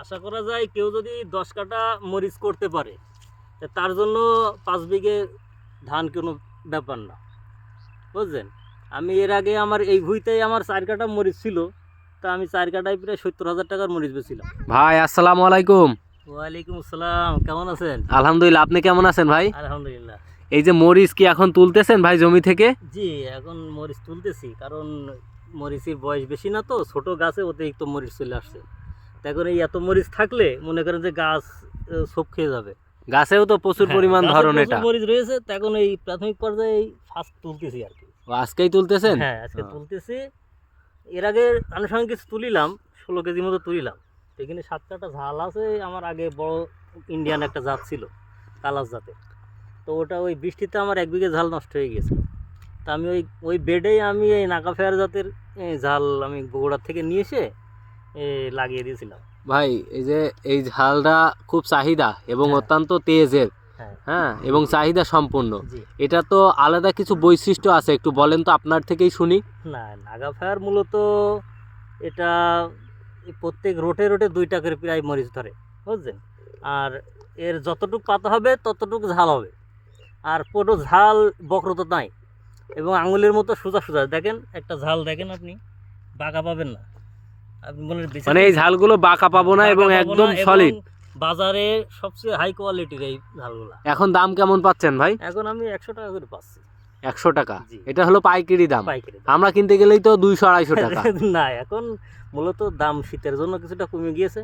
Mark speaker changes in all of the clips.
Speaker 1: আশা করা যায় কেউ যদি দশ কাটা মরিচ করতে পারে তার জন্য পাঁচ বিঘে ধান কোনো ব্যাপার না। বুঝলেন? আমি এর আগে আমার এই ভুঁইতেই আমার চার কাটা মরিচ ছিল তা আমি চার কাটায় প্রায় সত্তর হাজার টাকার মরিচ বেছিলাম
Speaker 2: ভাই আসসালামু আলাইকুম।
Speaker 1: ওয়ালাইকুম আসসালাম কেমন আছেন?
Speaker 2: আলহামদুলিল্লাহ আপনি কেমন আছেন ভাই?
Speaker 1: আলহামদুলিল্লাহ।
Speaker 2: এই যে মরিচ কি এখন তুলতেছেন ভাই জমি থেকে?
Speaker 1: জি এখন মরিচ তুলতেছি কারণ মরিচের বয়স বেশি না তো ছোট গাছে অতিরিক্ত মরিচ চলে আসছে। এখন এই এত মরিচ থাকলে মনে করেন যে গাছ সব খেয়ে যাবে।
Speaker 2: গাছেও তো প্রচুর
Speaker 1: হ্যাঁ,
Speaker 2: পরিমাণ
Speaker 1: গাছে
Speaker 2: ধরন এটা।
Speaker 1: মরিচ রয়েছে তা এখন এই প্রাথমিক পর্যায়ে এই ফার্স্ট তুলতেছি আর কি।
Speaker 2: ও, আজকেই তুলতেছেন?
Speaker 1: হ্যাঁ আজকে। তুলতেছি। এর আগে আনুষঙ্গিক কিছু তুলিলাম ষোলো কেজি মতো তুলিলাম। এখানে সাত কাটা ঝাল আছে আমার আগে বড় ইন্ডিয়ান একটা জাত ছিল কালাস জাতে তো ওটা ওই বৃষ্টিতে আমার এক বিঘে ঝাল নষ্ট হয়ে গেছে তা আমি ওই ওই বেডেই আমি এই নাকা ফেয়ার জাতের ঝাল আমি বগুড়ার থেকে নিয়ে এসে লাগিয়ে দিয়েছিলাম।
Speaker 2: ভাই এই যে এই ঝালটা খুব চাহিদা এবং
Speaker 1: হ্যাঁ।
Speaker 2: অত্যন্ত তেজের।
Speaker 1: হ্যাঁ।
Speaker 2: হ্যাঁ এবং চাহিদা সম্পূর্ণ। এটা তো আলাদা কিছু বৈশিষ্ট্য আছে একটু বলেন তো আপনার থেকেই শুনি।
Speaker 1: না নাগা ফায়ার মূলত এটা প্রত্যেক রোটে রোটে দুইটা করে প্রায় মরিচ ধরে বুঝছেন? আর এর যতটুকু পাতা হবে ততটুকু ঝাল হবে। আর পুরো ঝাল বক্রতা নাই। এবং আঙুলের মতো সোজা সোজা। দেখেন একটা ঝাল দেখেন আপনি বাঁকা পাবেন না। মনে
Speaker 2: এই ঝালগুলো বাঁকা পাবো না এবং একদম সলিড
Speaker 1: বাজারে সবচেয়ে হাই কোয়ালিটির এই ঝালগুলো।
Speaker 2: এখন দাম কেমন পাচ্ছেন ভাই?
Speaker 1: এখন আমি একশো টাকা করে পাচ্ছি।
Speaker 2: একশো টাকা? এটা হলো পাইকারি দাম।
Speaker 1: পাইকারি দাম।
Speaker 2: আমরা কিনতে গেলেই তো দুইশো আড়াইশো টাকা।
Speaker 1: না এখন মূলত দাম শীতের জন্য কিছুটা কমে গিয়েছে।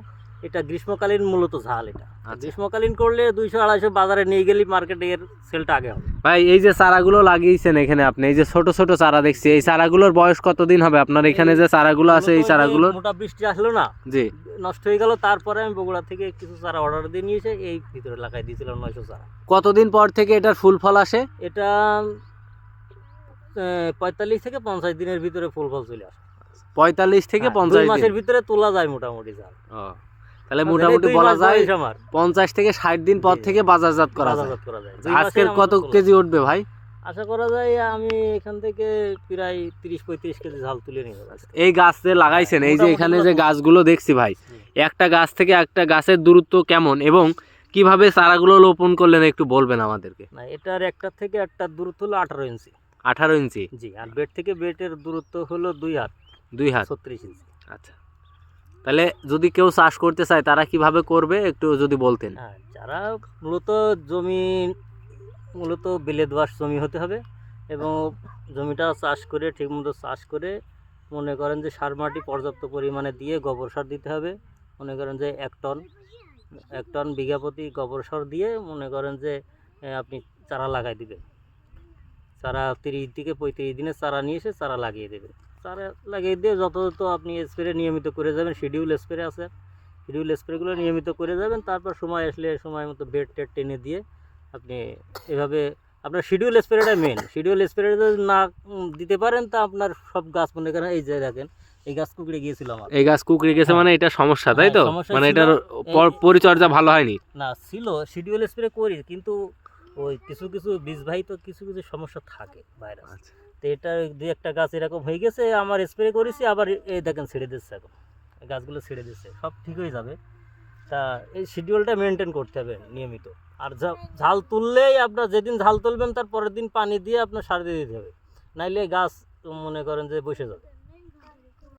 Speaker 1: এটা গ্রীষ্মকালীন মূলত ঝাল এটা।
Speaker 2: আচ্ছা।
Speaker 1: গ্রীষ্মকালীন করলে দুইশো আড়াইশো বাজারে নিয়ে গেলে মার্কেটে এর সেলটা আগে হবে।
Speaker 2: ভাই এই যে চারাগুলো লাগিয়েছেন এখানে আপনি এই যে ছোট ছোট চারা দেখছি এই চারাগুলোর বয়স কতদিন হবে? আপনার এখানে যে চারাগুলো আছে এই চারাগুলোর
Speaker 1: মোটা বৃষ্টি আসলো না
Speaker 2: জি।
Speaker 1: নষ্ট হয়ে গেল তারপরে আমি বগুড়া থেকে কিছু চারা অর্ডার দিয়ে নিয়ে এসে এই ভিতরে লাগাই দিয়েছিলাম নয়শো চারা।
Speaker 2: কতদিন পর থেকে এটার ফুল ফল আসে?
Speaker 1: এটা পঁয়তাল্লিশ থেকে পঞ্চাশ দিনের ভিতরে ফুল ফল চলে আসে।
Speaker 2: পঁয়তাল্লিশ থেকে
Speaker 1: হ্যাঁ,
Speaker 2: পঞ্চাশ
Speaker 1: মাসের ভিতরে তোলা যায় মোটামুটি ঝাল।
Speaker 2: তাহলে মোটামুটি বলা যায় পঞ্চাশ থেকে ষাট দিন পর থেকে বাজারজাত করা যায়। আজকের কত কেজি উঠবে ভাই?
Speaker 1: আশা করা যায় আমি এখান থেকে প্রায় তিরিশ পঁয়ত্রিশ কেজি ঝাল তুলে নিয়ে
Speaker 2: এই গাছ যে লাগাইছেন এই যে এখানে যে গাছগুলো দেখছি ভাই একটা গাছ থেকে একটা গাছের দূরত্ব কেমন এবং কীভাবে চারাগুলো রোপণ করলেন একটু বলবেন আমাদেরকে?
Speaker 1: না এটার একটা থেকে একটা দূরত্ব হলো আঠারো ইঞ্চি।
Speaker 2: আঠারো ইঞ্চি?
Speaker 1: জি আর বেড থেকে বেডের দূরত্ব হলো দুই হাত।
Speaker 2: দুই হাত।
Speaker 1: ছত্রিশ ইঞ্চি।
Speaker 2: আচ্ছা। তাহলে যদি কেউ চাষ করতে চায়, তারা কীভাবে করবে? একটু যদি বলতেন।
Speaker 1: হ্যাঁ যারা মূলত জমি, মূলত বেলে দোয়াশ জমি হতে হবে এবং জমিটা চাষ করে, ঠিকমতো চাষ করে মনে করেন যে সার মাটি পর্যাপ্ত পরিমাণে দিয়ে গোবর সার দিতে হবে। মনে করেন যে এক টন এক টন বিঘা প্রতি গোবর সার দিয়ে মনে করেন যে আপনি চারা লাগাই দিবেন। চারা তিরিশ থেকে পঁয়ত্রিশ দিনের চারা নিয়ে এসে চারা লাগিয়ে দেবে। চারা লাগিয়ে দিয়ে যথাযথ আপনি স্প্রে নিয়মিত করে যাবেন শিডিউল স্প্রে আছে। শিডিউল স্প্রেগুলো নিয়মিত করে যাবেন তারপর সময় আসলে সময় মতো বেড টেড টেনে দিয়ে আপনি এভাবে আপনার শিডিউল স্প্রেটা মেন শিডিউল স্প্রে যদি না দিতে পারেন তা আপনার সব গাছ মনে করেন এই যে দেখেন এই গাছ কুকড়ে গিয়েছিল আমার।
Speaker 2: এই গাছ কুকড়ে গেছে
Speaker 1: হ্যাঁ।
Speaker 2: মানে এটা সমস্যা তাই তো?
Speaker 1: হ্যাঁ, সমস্যা
Speaker 2: মানে এটার পরিচর্যা ভালো হয়নি।
Speaker 1: না ছিল শিডিউল স্প্রে করি কিন্তু ওই কিছু কিছু বীজবাহিত কিছু কিছু সমস্যা থাকে ভাইরাস
Speaker 2: আচ্ছা।
Speaker 1: তো এটা দুই একটা গাছ এরকম হয়ে গেছে, আমার স্প্রে করেছি, আবার এই দেখেন ছেড়ে দিচ্ছে এখন। গাছগুলো ছেড়ে দিচ্ছে, সব ঠিক হয়ে যাবে। তা এই শিডিউলটা মেনটেন করতে হবে নিয়মিত। আর ঝাল তুললেই আপনার যেদিন ঝাল তুলবেন, তার পরের দিন পানি দিয়ে আপনার সার দিয়ে দিতে হবে। নাইলে গাছ মনে করেন যে বসে যাবে।